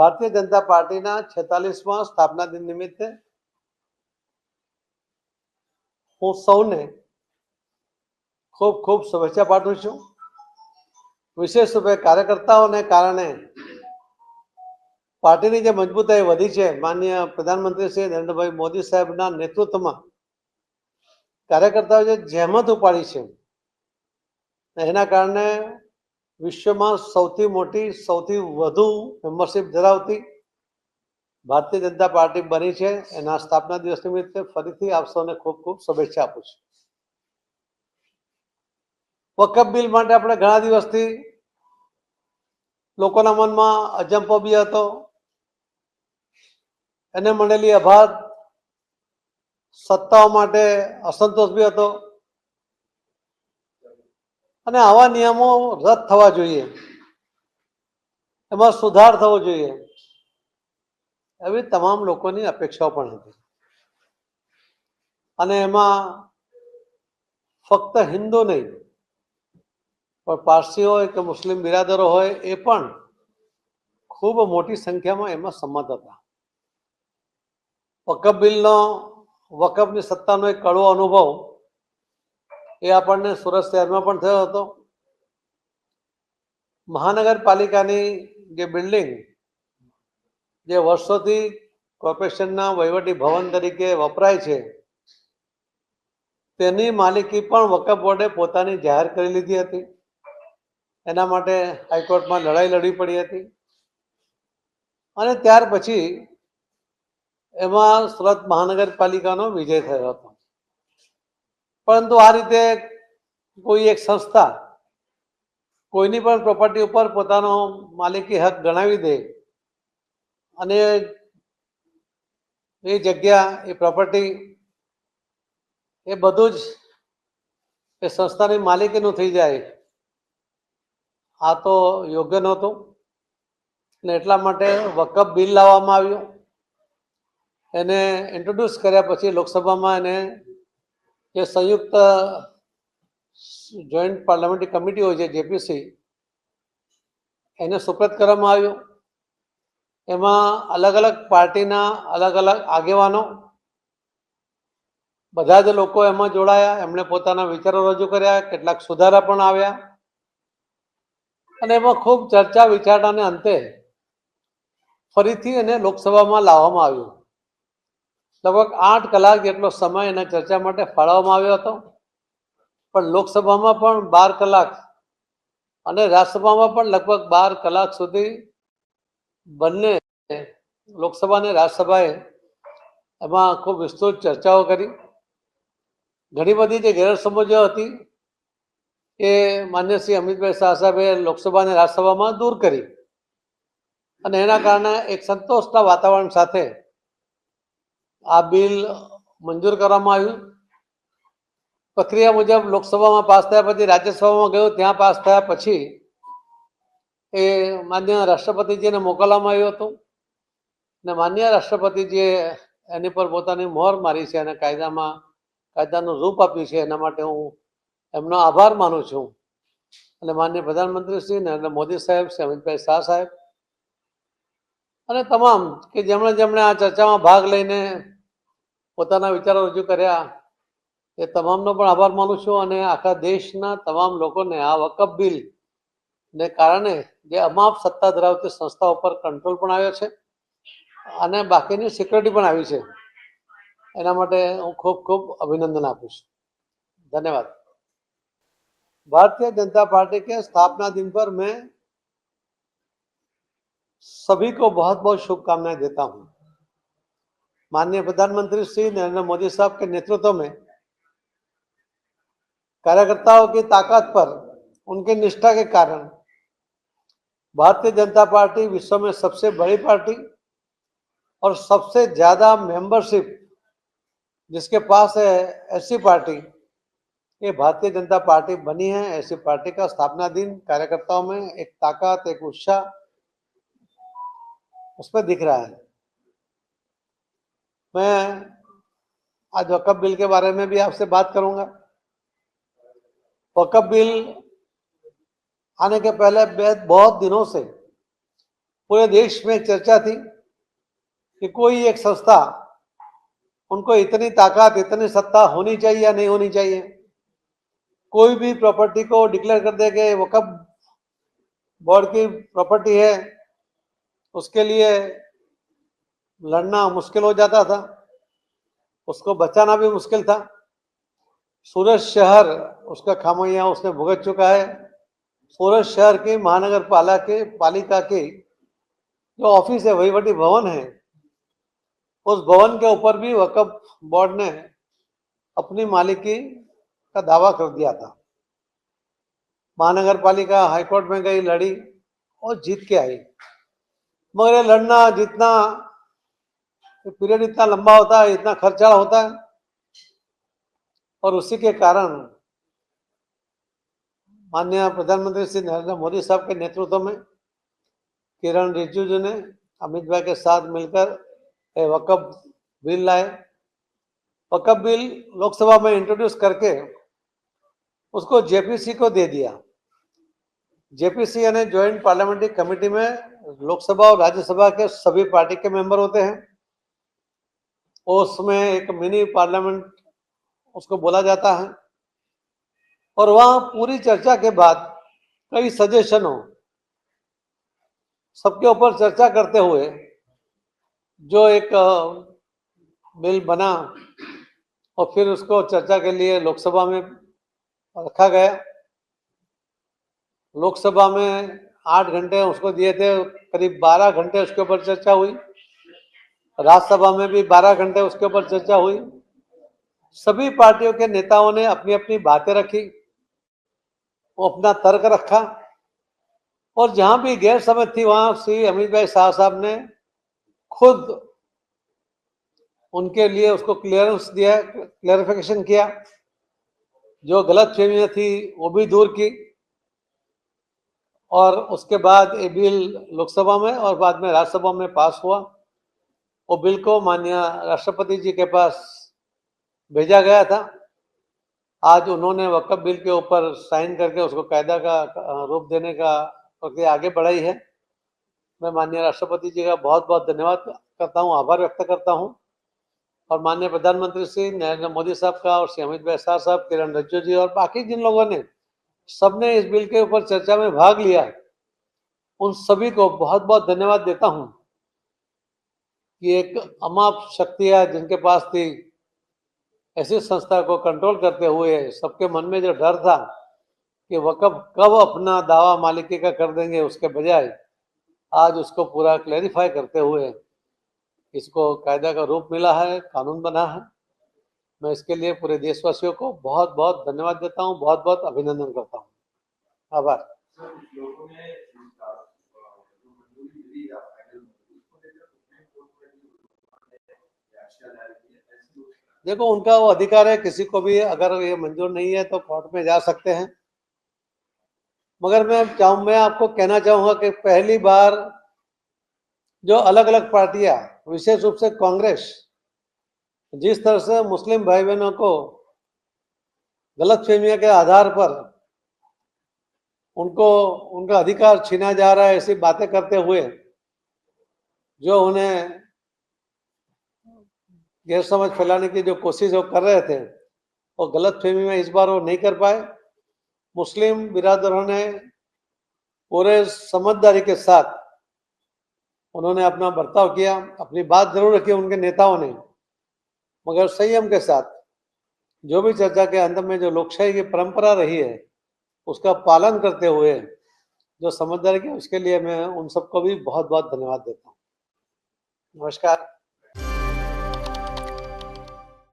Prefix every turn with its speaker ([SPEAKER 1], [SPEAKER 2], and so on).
[SPEAKER 1] ભારતીય જનતા પાર્ટીના છેતાલીસમાં સ્થાપના દિન નિમિત્તે હું સૌને ખૂબ ખૂબ શુભેચ્છા પાઠવું છું. વિશેષ રૂપે કાર્યકર્તાઓને કારણે પાર્ટીની જે મજબૂતાઈ વધી છે, માન્ય પ્રધાનમંત્રી શ્રી નરેન્દ્રભાઈ મોદી સાહેબના નેતૃત્વમાં કાર્યકર્તાઓ જે જહેમત ઉપાડી છે, એના કારણે વિશ્વમાં સૌથી મોટી, સૌથી વધુ મેમ્બરશીપ ધરાવતી ભારતીય જનતા પાર્ટી બની છે. એના સ્થાપના દિવસ નિમિત્તે ફરીથી આપ સૌને ખૂબ ખૂબ શુભેચ્છા આપું છું. વકફ બિલ માટે આપણે ઘણા દિવસથી લોકોના મનમાં અજંપો બી હતો. એને મળેલી અભાત સત્તાઓ માટે અસંતોષ બી હતો. અને આવા નિયમો રદ થવા જોઈએ. એમાં સુધાર થવો જોઈએ. એવી તમામ લોકોની અપેક્ષાઓ પણ હતી. અને એમાં ફક્ત હિન્દુ નહીં, પણ પારસી હોય કે મુસ્લિમ બિરાદરો હોય, એ પણ ખૂબ મોટી સંખ્યામાં એમાં સંમત હતા. વકફ બિલનો, વકફની સત્તાનો એક કડવો અનુભવ એ આપણને સુરત શહેરમાં પણ થયો હતો. મહાનગરપાલિકાની જે બિલ્ડિંગ જે વર્ષોથી કોર્પોરેશનના વહીવટી ભવન તરીકે વપરાય છે, તેની માલિકી પણ વકફ બોર્ડે પોતાની જાહેર કરી લીધી હતી. એના માટે હાઈકોર્ટમાં લડાઈ લડવી પડી હતી. અને ત્યાર પછી એમાં સુરત મહાનગરપાલિકાનો વિજય થયો હતો. પરંતુ આ રીતે કોઈ એક સંસ્થા કોઈની પણ પ્રોપર્ટી ઉપર પોતાનો માલિકી હક ગણાવી દે અને એ જગ્યા, એ પ્રોપર્ટી એ બધું જ એ સંસ્થાની માલિકીનું થઈ જાય. આ તો યોગ્ય નહોતું અને એટલા માટે વકફ બિલ લાવવામાં આવ્યું. એને ઇન્ટ્રોડ્યુસ કર્યા પછી લોકસભામાં એને જે સંયુક્ત, જોઈન્ટ પાર્લામેન્ટરી કમિટી હોય છે, જેપીસી, એને સુપ્રત કરવામાં આવ્યું. એમાં અલગ અલગ પાર્ટીના અલગ અલગ આગેવાનો, બધા જ લોકો એમાં જોડાયા. એમણે પોતાના વિચારો રજૂ કર્યા, કેટલાક સુધારા પણ આવ્યા. અને એમાં ખૂબ ચર્ચા વિચારણાને અંતે ફરીથી એને લોકસભામાં લાવવામાં આવ્યું. લગભગ આઠ કલાક જેટલો સમય એના ચર્ચા માટે ફાળવવામાં આવ્યો હતો. પણ લોકસભામાં પણ બાર કલાક અને રાજ્યસભામાં પણ લગભગ બાર કલાક સુધી બંને લોકસભા અને રાજ્યસભાએ એમાં ખૂબ વિસ્તૃત ચર્ચાઓ કરી. ઘણી બધી જે ગેરસમજો હતી એ માન્ય શ્રી અમિતભાઈ શાહ સાહેબે લોકસભા અને રાજ્યસભામાં દૂર કરી અને એના કારણે એક સંતોષના વાતાવરણ સાથે આ બિલ મંજૂર કરવામાં આવ્યું. પ્રક્રિયા મુજબ લોકસભામાં પાસ થયા પછી રાજ્યસભામાં ગયો. ત્યાં પાસ થયા પછી એ માન્ય રાષ્ટ્રપતિજીને મોકલવામાં આવ્યું હતું. ને માન્ય રાષ્ટ્રપતિજીએ એની પર પોતાની મોહર મારી છે અને કાયદામાં, કાયદાનું રૂપ આપ્યું છે. એના માટે હું એમનો આભાર માનું છું. અને માન્ય પ્રધાનમંત્રી શ્રી નરેન્દ્ર મોદી સાહેબ અમિતભાઈ શાહ સાહેબ અને તમામ કે જેમણે જેમણે આ ચર્ચામાં ભાગ લઈને પોતાના વિચારો રજૂ કર્યા, એ તમામનો પણ આભાર માનું છું અને આખા દેશના તમામ લોકોને આ વકફ બિલ ને કારણે જે અમાપ સત્તા ધરાવતી સંસ્થાઓ ઉપર કંટ્રોલ પણ આવ્યો છે અને બાકીની સિક્યુરિટી પણ આવી છે. એના માટે હું ખૂબ ખૂબ અભિનંદન આપું છું. ધન્યવાદ. ભારતીય જનતા પાર્ટી કે સ્થાપના દિન પર મેં सभी को बहुत बहुत शुभकामनाएँ देता हूँ। माननीय प्रधानमंत्री श्री नरेंद्र मोदी साहब के नेतृत्व में कार्यकर्ताओं की ताकत पर उनके निष्ठा के कारण भारतीय जनता पार्टी विश्व में सबसे बड़ी पार्टी और सबसे ज़्यादा मेंबरशिप जिसके पास है ऐसी पार्टी, ये भारतीय जनता पार्टी बनी है। ऐसी पार्टी का स्थापना दिन, कार्यकर्ताओं में एक ताकत, एक उत्साह उसमें दिख रहा है। मैं आज वकफ बिल के बारे में भी आपसे बात करूँगा। वकफ बिल आने के पहले बहुत दिनों से पूरे देश में चर्चा थी कि कोई एक संस्था उनको इतनी ताकत, इतनी सत्ता होनी चाहिए या नहीं होनी चाहिए। कोई भी प्रॉपर्टी को डिक्लेयर कर दे कि वकफ बोर्ड की प्रॉपर्टी है उसके लिए लड़ना मुश्किल हो जाता था। उसको बचाना भी मुश्किल था। सूरज शहर, उसका खामियाँ उसने भुगत चुका है। सूरत शहर की महानगर पाला के, पालिका की जो ऑफ़िस है, वही बड़ी भवन है। उस भवन के ऊपर भी वकफ बोर्ड ने अपनी मालिकी का दावा कर दिया था। महानगर पालिका हाईकोर्ट में गई लड़ी और जीत के आई। मगर ये लड़ना जितना पीरियड इतना लंबा होता है, इतना खर्चा होता है, और उसी के कारण माननीय प्रधानमंत्री श्री नरेंद्र मोदी साहब के नेतृत्व में किरण रिजिजू ने, अमित भाई के साथ मिलकर वकफ बिल लाए। वकफ बिल लोकसभा में इंट्रोड्यूस करके उसको जेपीसी को दे दिया। जेपीसी यानी ज्वाइंट पार्लियामेंट्री कमेटी में लोकसभा और राज्यसभा के सभी पार्टी के मेंबर होते हैं। और उसमें एक मिनी पार्लियामेंट उसको बोला जाता है। और वहाँ पूरी चर्चा के बाद कई सजेशन हो सबके ऊपर चर्चा करते हुए जो एक बिल बना और फिर उसको चर्चा के लिए लोकसभा में रखा गया। लोकसभा में आठ घंटे उसको दिए थे, करीब बारह घंटे उसके ऊपर चर्चा हुई। राज्यसभा में भी बारह घंटे उसके ऊपर चर्चा हुई। सभी पार्टियों के नेताओं ने अपनी अपनी बातें रखी, वो अपना तर्क रखा। और जहाँ भी गैर समझ थी, वहाँ श्री अमित भाई शाह साहब ने खुद उनके लिए उसको क्लियरेंस दिया क्लियरिफिकेशन किया। जो गलत फहमियाँ थी, वो भी दूर की। और उसके बाद ये बिल लोकसभा में और बाद में राज्यसभा में पास हुआ। वो बिल को माननीय राष्ट्रपति जी के पास भेजा गया था। आज उन्होंने वक्फ बिल के ऊपर साइन करके उसको कायदा का रूप देने का प्रक्रिया आगे बढ़ाई है। मैं माननीय राष्ट्रपति जी का बहुत बहुत धन्यवाद करता हूँ, आभार व्यक्त करता हूँ। और माननीय प्रधानमंत्री श्री नरेंद्र मोदी साहब का और श्री अमित भाई शाह साहब, किरण रिजिजू जी और बाकी जिन लोगों ने सबने इस बिल के ऊपर चर्चा में भाग लिया उन सभी को बहुत बहुत धन्यवाद देता हूँ कि एक अमाप शक्तियाँ जिनके पास थी। ऐसी संस्था को कंट्रोल करते हुए सबके मन में जो डर था कि वकफ कब अपना दावा मालिकी का कर देंगे, उसके बजाय आज उसको पूरा क्लैरिफाई करते हुए इसको कायदा का रूप मिला है, कानून बना है। मैं इसके लिए पूरे देशवासियों को बहुत बहुत धन्यवाद देता हूँ बहुत बहुत अभिनंदन करता हूँ। आभार। देखो, उनका वो अधिकार है, किसी को भी अगर ये मंजूर नहीं है तो कोर्ट में जा सकते हैं। मगर मैं चाहूँ, मैं आपको कहना चाहूँगा कि पहली बार जो अलग अलग पार्टियाँ, विशेष रूप से कांग्रेस जिस तरह से मुस्लिम भाई बहनों को गलत फहमिया के आधार पर उनको, उनका अधिकार छीना जा रहा है, ऐसी बातें करते हुए जो उन्हें गैर समझ फैलाने की जो कोशिश वो कर रहे थे, वो गलत फहमी में इस बार वो नहीं कर पाए। मुस्लिम बिरादरों ने पूरे समझदारी के साथ उन्होंने अपना बर्ताव किया। अपनी बात ज़रूर रखी उनके नेताओं ने। मगर संयम के साथ, जो भी चर्चा के अंत में जो लोकशाही की परंपरा रही है, उसका पालन करते हुए, जो समझदारी की उसके लिए मैं उन सबको भी बहुत बहुत धन्यवाद देता हूँ। नमस्कार।